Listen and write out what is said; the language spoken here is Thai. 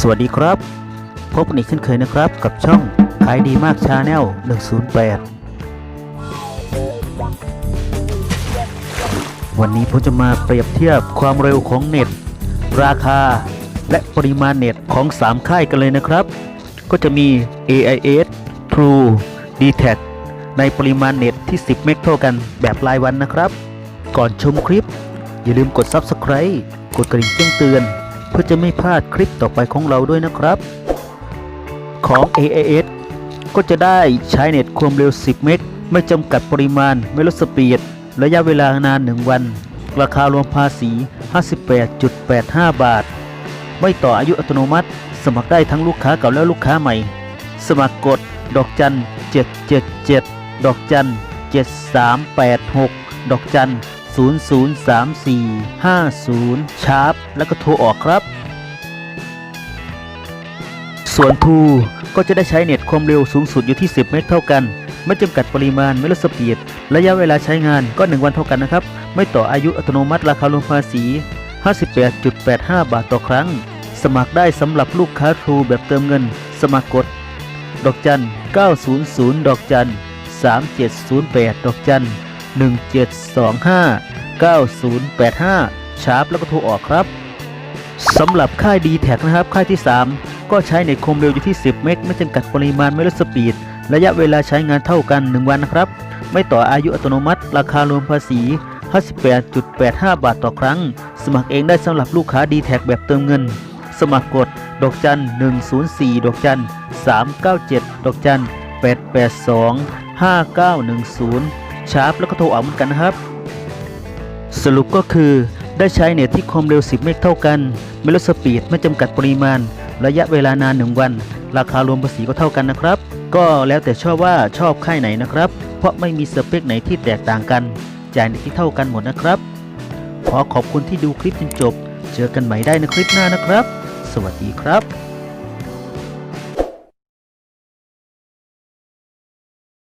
สวัสดีครับ พบกันอีกเช่นเคยนะครับ กับช่องขายดีมากชาแนล108 วันนี้ผมจะมาเปรียบเทียบความเร็วของเน็ต ราคา และปริมาณเน็ตของ 3 ค่ายกันเลยนะครับ ก็จะมี AIS True d t a c ในปริมาณเน็ตที่ 10 เมกเท่ากันแบบรายวันนะครับ ก่อนชมคลิป อย่าลืมกด Subscribe กดกระดิ่งแจ้งเตือน เพื่อจะไม่พลาดคลิปต่อไปของเราด้วยนะครับ ของ AIS ก็จะได้ใช้เน็ตความเร็ว 10 เมกไม่จำกัดปริมาณ ไม่ลดสปีด ระยะเวลานาน 1 วัน ราคารวมภาษี 58.85 บาท ไม่ต่ออายุอัตโนมัติ สมัครได้ทั้งลูกค้าเก่าและลูกค้าใหม่ สมัครกด ดอกจัน 777 ดอกจัน 7386 ดอกจัน 003450 ชาร์ปแล้วก็โทรออกครับ ส่วนทูก็จะได้ใช้เน็ตความเร็วสูงสุดอยู่ที่ 10 เมกเท่ากัน ไม่จำกัดปริมาณไม่ลดสปีด ระยะเวลาใช้งานก็ 1 วันเท่ากันนะครับ ไม่ต่ออายุอัตโนมัติราคารวมภาษี 58.85 บาทต่อครั้ง สมัครได้สำหรับลูกค้าทรูแบบเติมเงิน สมัครกด ดอกจัน 900 ดอกจัน 3708 ดอกจัน 1725 9085 ชาร์ปแล้วก็โทรออกครับสำหรับค่าย d t แท็นะครับ ค่ายที่ 3 ก็ใช้เน็ตคมเร็วอยู่ที่ 10 เมกไม่จำกัดปริมาณไม่ลดสปีด ระยะเวลาใช้งานเท่ากัน 1 วันนะครับ ไม่ต่ออายุอัตโนมัติ ราคารวมภาษี 58.85 บาทต่อครั้ง สมัครเองได้สำหรับลูกค้า d t แท็แบบเติมเงิน สมัครกด ดอกจัน 104 ดอกจัน 397 ดอกจัน 882 5910 ชาร์ปแล้วก็โทรออกเหมือนกันนะครับ สรุปก็คือได้ใช้เน็ตที่ความเร็ว 10 เมกเท่ากัน ไม่ลดสปีดไม่จำกัดปริมาณ ระยะเวลานาน 1 วัน ราคารวมภาษีก็เท่ากันนะครับ ก็แล้วแต่ชอบว่าชอบค่ายไหนนะครับ เพราะไม่มีสเปคไหนที่แตกต่างกัน จ่ายเน็ตที่เท่ากันหมดนะครับ ขอขอบคุณที่ดูคลิปจนจบ เจอกันใหม่ได้ในคลิปหน้านะครับ สวัสดีครับ